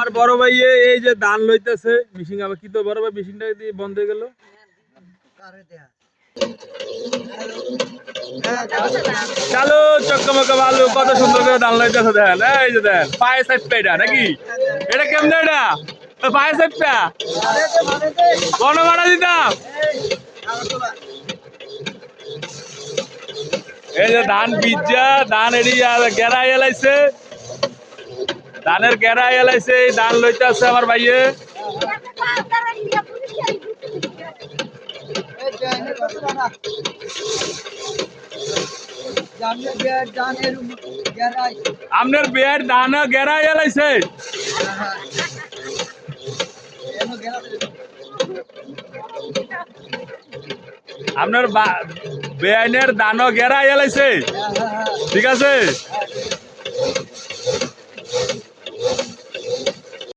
আমার বড় ভাই এই যে ধান লইতেছে মিশিং আবার কি তো বড় ভাই মেশিনটা দিয়ে বন্ধ হয়ে গেল। চালু চক্কমক ভালো কত সুন্দর করে ধান লইতেছে দেখেন, এই যে দেখেন, পায়ে সাইপটা এটা, নাকি? এটা কেমনে এটা? পায়ে সাইপটা কোন মারা দিতাম। এই যে ধান বীজা ধান এড়ি গেরা এলাইছে। ধানের গেরা এলাইছে ধান লইতে আছে আমার ভাইয়ে। আপনার বিয়ের ধান গেরা এলাইছে। আপনার বেআইনের দানও গেরা এলাইছে। ঠিক আছে?